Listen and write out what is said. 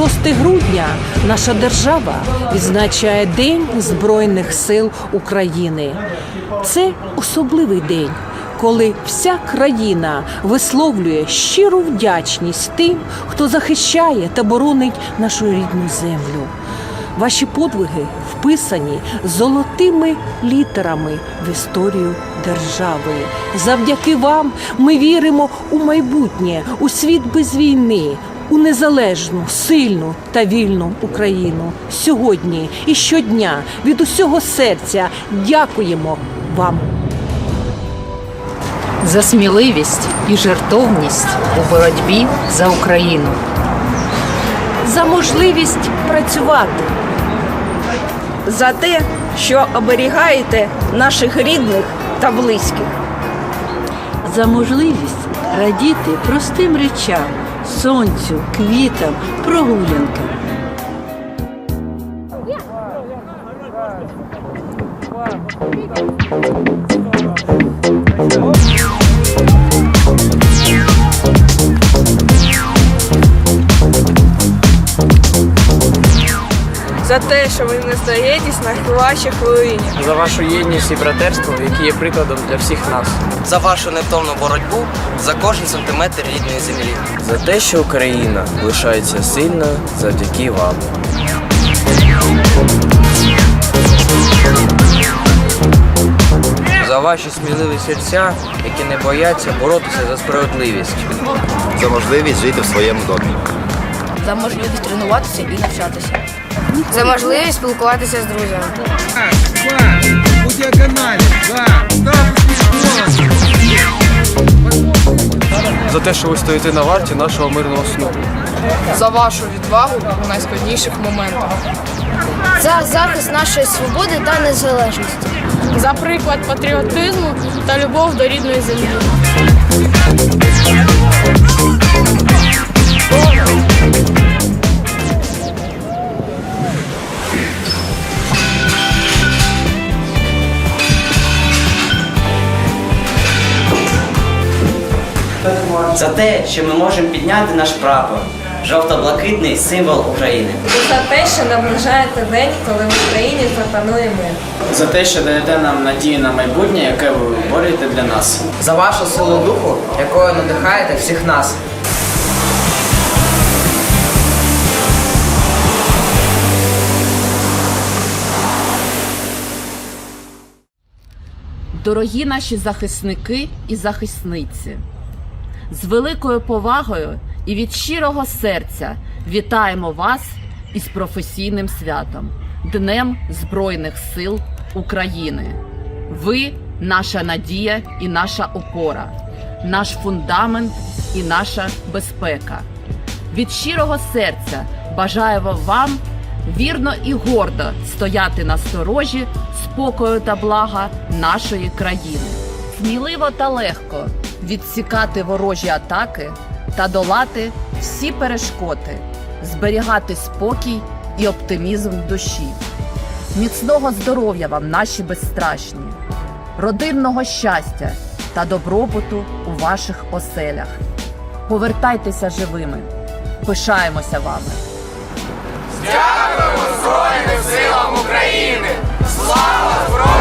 6 грудня наша держава відзначає День Збройних сил України. Це особливий день, коли вся країна висловлює щиру вдячність тим, хто захищає та боронить нашу рідну землю. Ваші подвиги вписані золотими літерами в історію держави. Завдяки вам ми віримо у майбутнє, у світ без війни, у незалежну, сильну та вільну Україну. Сьогодні і щодня від усього серця дякуємо вам. за сміливість і жертовність у боротьбі за Україну. За можливість працювати. за те, що оберігаєте наших рідних та близьких. за можливість радіти простим речам, сонцю, квітам, прогулянкам. За те, що ви не здаєтесь на хвилачій хвилині. за вашу єдність і братерство, які є прикладом для всіх нас. за вашу невтомну боротьбу за кожен сантиметр рідної землі. За те, що Україна лишається сильною завдяки вам. За ваші сміливі серця, які не бояться боротися за справедливість. за можливість жити в своєму домі. за можливість тренуватися і навчатися, за можливість спілкуватися з друзями. За те, що ви стоїте на варті нашого мирного сну. За вашу відвагу у найскладніших моментах. За захист нашої свободи та незалежності. За приклад патріотизму та любов до рідної землі. За те, що ми можемо підняти наш прапор, жовто-блакитний символ України. За те, що наближаєте день, коли в Україні запанує мир. За те, що даєте нам надію на майбутнє, яке ви борюєте для нас. За вашу силу духу, якою надихаєте всіх нас. Дорогі наші захисники і захисниці, з великою повагою і від щирого серця вітаємо вас із професійним святом Днем Збройних сил України. Ви наша надія і наша опора, наш фундамент і наша безпека. Від щирого серця бажаємо вам вірно і гордо стояти на сторожі спокою та блага нашої країни, сміливо та легко відсікати ворожі атаки та долати всі перешкоди, зберігати спокій і оптимізм в душі. Міцного здоров'я вам, наші безстрашні, родинного щастя та добробуту у ваших оселях. Повертайтеся живими, пишаємося вами. Збройним силам України! Слава Збройним